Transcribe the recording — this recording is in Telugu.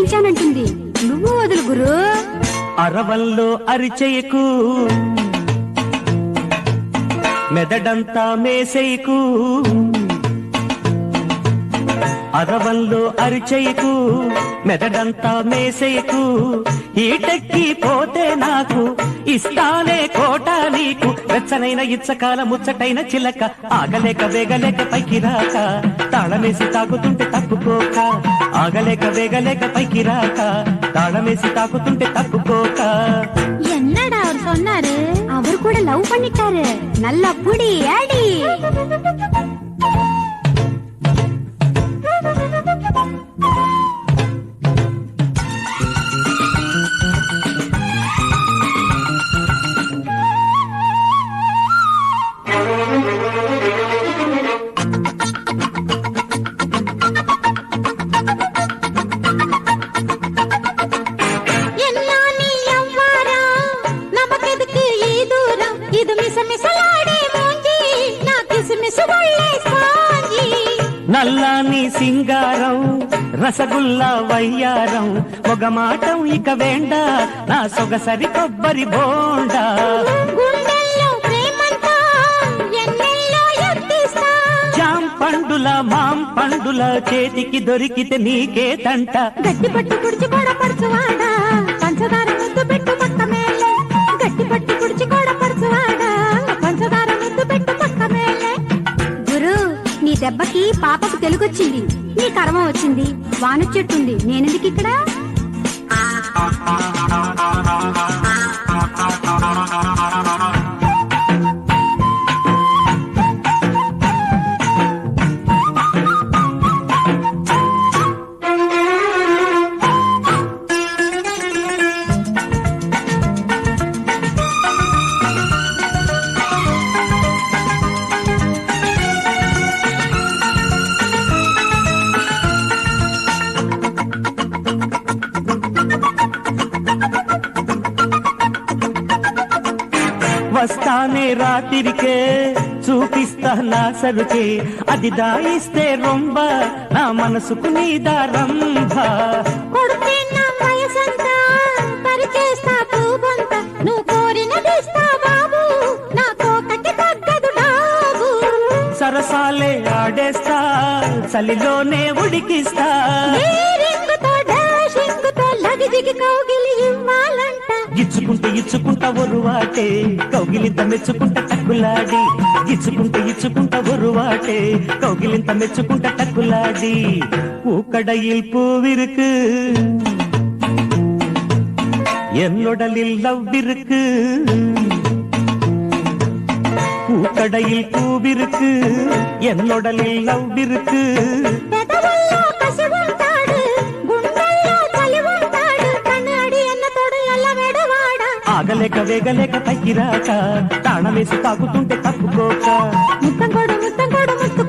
ఇచ్చానంటుంది నువ్వు వదులు గురు. అరవల్లో అరిచెయ్యకు మెదడంతా మేసేయకు. అరవల్లో అరిచెయ్యకు మెదడంతా మేసేయకు. ఈటెక్కి పోతే నాకు ఇస్తానే కోట నీకు వెచ్చనైన ఇచ్చకాల ముచ్చటైన చిలక ఆగలేక వేగలేక పైకి రాక తాళమేసి తాకుతుంటే తప్పుకోక ఆగలేక వేగలేక పైకి రాక తాళమేసి తాకుతుంటే తప్పుకోక என்னடா அவர் சொன்னாரு அவர் கூட லவ் பண்ணிட்டாரு நல்ல புடி ஏடி నల్లాని సింగారం రసగుల్లా వయ్యారం మొగమాటం ఇక వేండ నా సొగసరి కొబ్బరి బోండా. పండుల మాం పండుల చేతికి దొరికితే నీకే తంట. గట్టి పట్టు దెబ్బకి పాపకు తెలుగొచ్చింది. నీ కర్మ వచ్చింది. వాన చెట్టుంది. నేనెందుకు ఇక్కడ? వస్తానే రాత్రికే చూపిస్తా నా సరుకే. అది దాయిస్తే రొంబ నా మనసుకు నీ సరసాలే ఆడేస్తా చలిలోనే ఉడికిస్తా. రింగుతో డాషింగుతో లగిదిగి కౌగిలి ఇవ్వాలంట ఇచ్చుకుంటే ఇచ్చుకుంటా ఒరువాటే కౌగిలింత మెచ్చుకుంట టక్కులాడి ఇచ్చుకుంటే ఇచ్చుకుంటా ఒరువాటే కౌగిలింత మెచ్చుకుంట టక్కులాడి பூக்கடையில் பூவிருக்கு என்னுடலில் லவ் இருக்கு பூக்கடையில் பூவிருக்கு என்னுடலில் லவ் இருக்கு ఆగలేక వేగలేక తగ్గిరాక రాక తాళమేసి తాగుతుంటే తప్పుకోక ముత్తం కూడా ముత్తం కూడా ముత్తు.